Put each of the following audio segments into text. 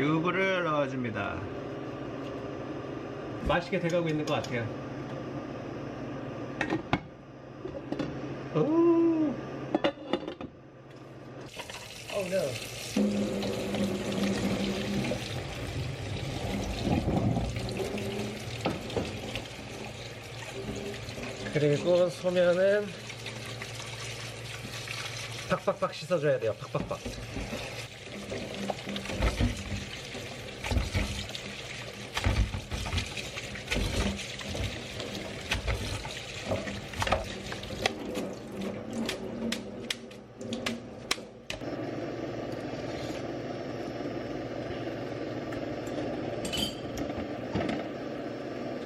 유부를 넣어줍니다. 맛있게 돼가고 있는 것 같아요. 오. Oh no. 그리고 소면은 팍팍팍 씻어줘야 돼요. 팍팍팍.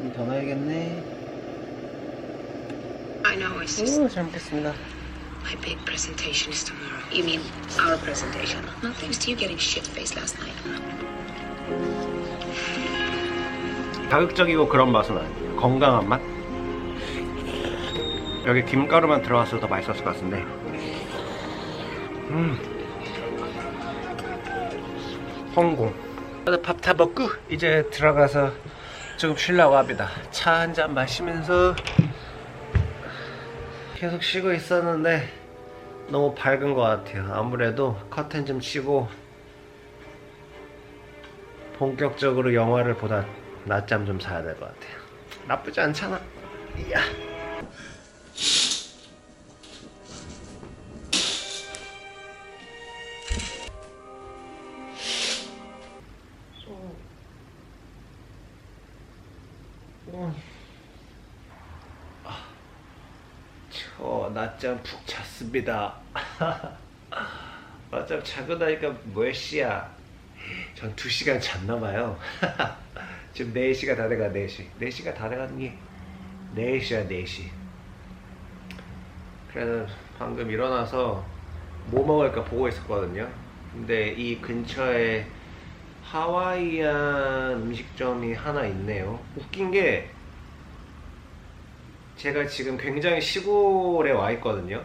좀 더 넣어야겠네. I know, it's just 오, 잘 먹겠습니다. my big presentation is tomorrow. You mean our presentation? Not thanks to you getting shit faced last night. 자극적이고 그런 맛은 아니에요. 건강한 맛? 여기 김가루만 들어갔어도 더 맛있었을 것 같은데. 음. 성공. 밥 다 먹고 이제 들어가서 조금 쉬려고 합니다. 차 한 잔 마시면서 계속 쉬고 있었는데 너무 밝은 것 같아요. 아무래도 커튼 좀 치고 본격적으로 영화를 보다 낮잠 좀 자야 될 것 같아요. 나쁘지 않잖아. 이야. 낮잠 푹 잤습니다. 낮잠 자고 나니까 몇 시야? 전 2시간 잤나 봐요. 지금 4시가 다 돼가 4시. 4시가 다 돼가니 4시야 4시. 그래서 방금 일어나서 뭐 먹을까 보고 있었거든요. 근데 이 근처에 하와이안 음식점이 하나 있네요. 웃긴 게 제가 지금 굉장히 시골에 와 있거든요.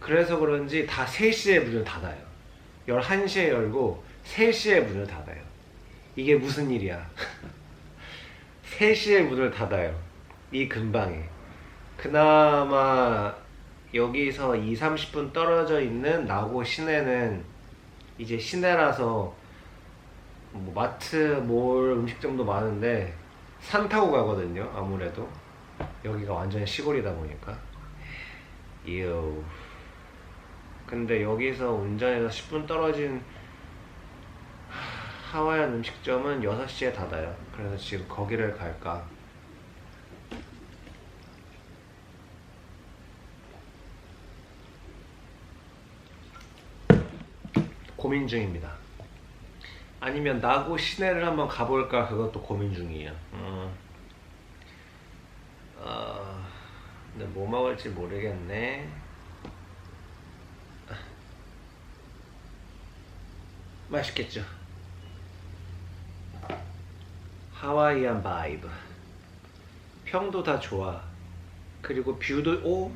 그래서 그런지 다 3시에 문을 닫아요. 11시에 열고 3시에 문을 닫아요. 이게 무슨 일이야. 3시에 문을 닫아요. 이 근방에. 그나마 여기서 2, 30분 떨어져 있는 나고 시내는 이제 시내라서 뭐 마트, 몰, 음식점도 많은데 산 타고 가거든요. 아무래도 여기가 완전 시골이다 보니까. 이유. 근데 여기서 운전해서 10분 떨어진 하- 하와이안 음식점은 6시에 닫아요. 그래서 지금 거기를 갈까. 고민 중입니다. 아니면 나고 시내를 한번 가볼까 그것도 고민 중이에요. 어. 어, 근데 뭐 먹을지 모르겠네. 맛있겠죠. 하와이안 바이브. 평도 다 좋아. 그리고 뷰도 오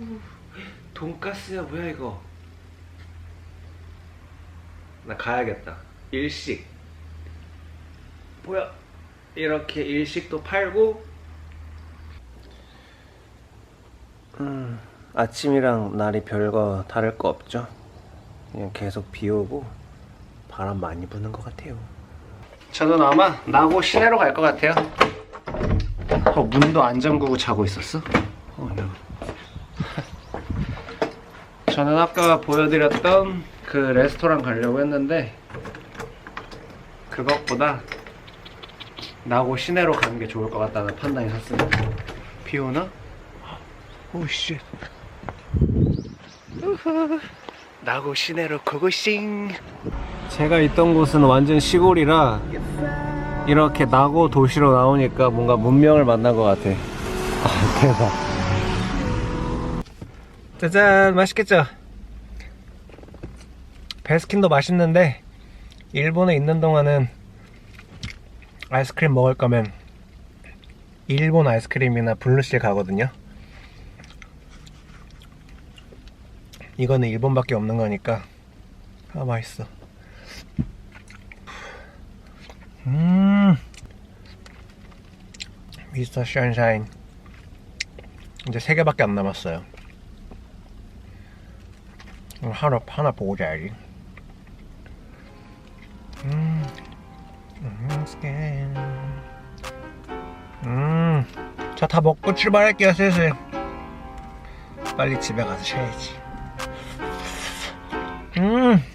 돈가스야 뭐야 이거. 나 가야겠다. 일식. 뭐야? 이렇게 일식도 팔고. 음, 아침이랑 날이 별거 다를 거 없죠. 그냥 계속 비 오고 바람 많이 부는 것 같아요. 저는 아마 나고 시내로 갈 것 같아요. 어, 문도 안 잠그고 자고 있었어? 어, no. 저는 아까 보여드렸던 그 레스토랑 가려고 했는데 그것보다 나고 시내로 가는 게 좋을 것 같다는 판단이 섰습니다. 비 오나? 오 씨. 나고 시내로 고고싱. 제가 있던 곳은 완전 시골이라 이렇게 나고 도시로 나오니까 뭔가 문명을 만난 것 같아. 아, 대박. 짜잔, 맛있겠죠? 베스킨도 맛있는데 일본에 있는 동안은 아이스크림 먹을 거면 일본 아이스크림이나 블루실 가거든요. 이거는 일본밖에 없는 거니까 아 맛있어. 음. 미스터 션샤인. 이제 세 개밖에 안 남았어요. 하나 하나 보고 자야지. 음. 음. 음. 자, 다 먹고 출발할게요, 슬슬. 빨리 집에 가서 쉬어야지. 음.